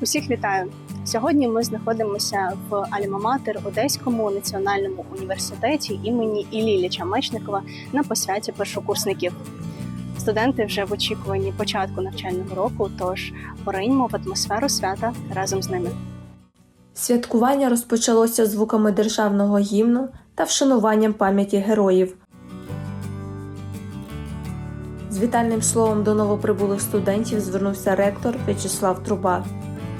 Усіх вітаю! Сьогодні ми знаходимося в Альма-Матер Одеському національному університеті імені Ілліча Мечникова на посвяті першокурсників. Студенти вже в очікуванні початку навчального року, тож пориньмо в атмосферу свята разом з ними. Святкування розпочалося звуками державного гімну та вшануванням пам'яті героїв. З вітальним словом до новоприбулих студентів звернувся ректор В'ячеслав Труба.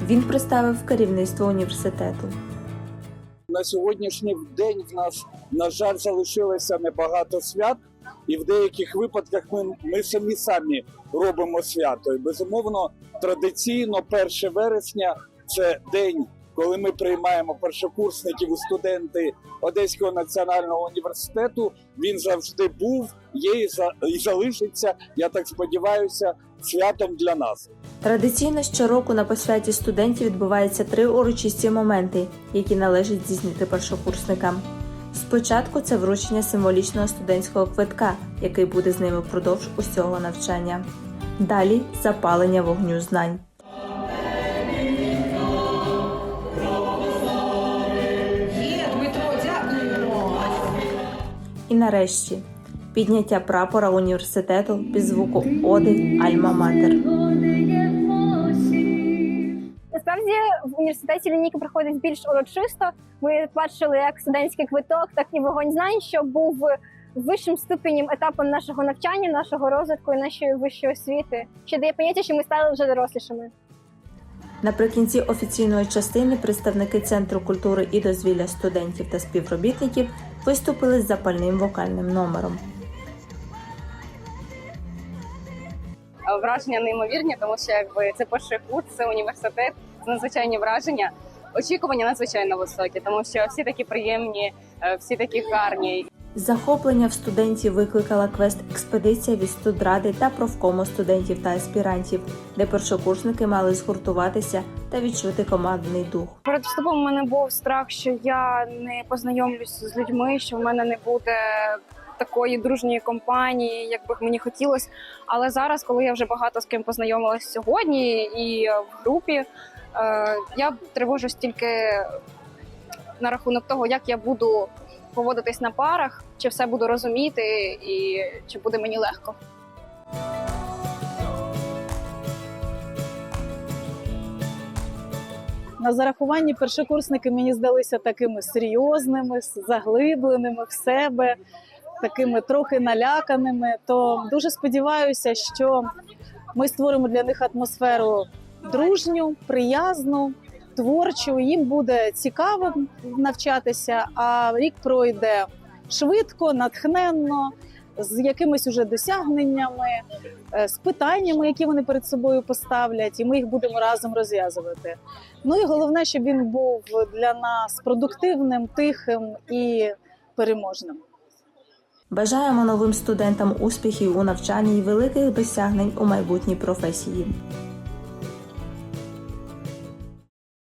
Він представив керівництво університету. На сьогоднішній день в нас, на жаль, залишилося небагато свят, і в деяких випадках ми, ми самі самі робимо свято. І безумовно, традиційно 1 вересня це день, коли ми приймаємо першокурсників і студенти Одеського національного університету. Він завжди був, є і, за, і залишиться. Я так сподіваюся, святом для нас. Традиційно щороку на посвяті студентів відбуваються три урочисті моменти, які належить здійснити першокурсникам. Спочатку це вручення символічного студентського квитка, який буде з ними впродовж усього навчання. Далі запалення вогню знань. І нарешті підняття прапора університету під звуку Оди Альма-Матер. Насправді в університеті лінійка проходить більш урочисто. Ми бачили як студентський квиток, так і вогонь знань, що був вищим ступенем етапом нашого навчання, нашого розвитку і нашої вищої освіти, що дає поняття, що ми стали вже дорослішими. Наприкінці офіційної частини представники Центру культури і дозвілля студентів та співробітників виступили з запальним вокальним номером. враження неймовірні, тому що якби це перший курс, це університет, це надзвичайні враження. Очікування надзвичайно високі, тому що всі такі приємні, е, всі такі гарні. Захоплення в студентів викликала квест-експедиція від студради та профкому студентів та аспірантів, де першокурсники мали згуртуватися та відчути командний дух. Перед вступом у мене був страх, що я не познайомлюся з людьми, що в мене не буде такої дружньої компанії, як би мені хотілося. Але зараз, коли я вже багато з ким познайомилась сьогодні і в групі, е, я тривожусь тільки на рахунок того, як я буду поводитись на парах, чи все буду розуміти, і чи буде мені легко. На зарахуванні першокурсники мені здалися такими серйозними, заглибленими в себе, такими трохи наляканими. То дуже сподіваюся, що ми створимо для них атмосферу дружню, приязну, творчу. Їм буде цікаво навчатися, а рік пройде швидко, натхненно, з якимись уже досягненнями, е, з питаннями, які вони перед собою поставлять, і ми їх будемо разом розв'язувати. Ну і головне, щоб він був для нас продуктивним, тихим і переможним. Бажаємо новим студентам успіхів у навчанні і великих досягнень у майбутній професії.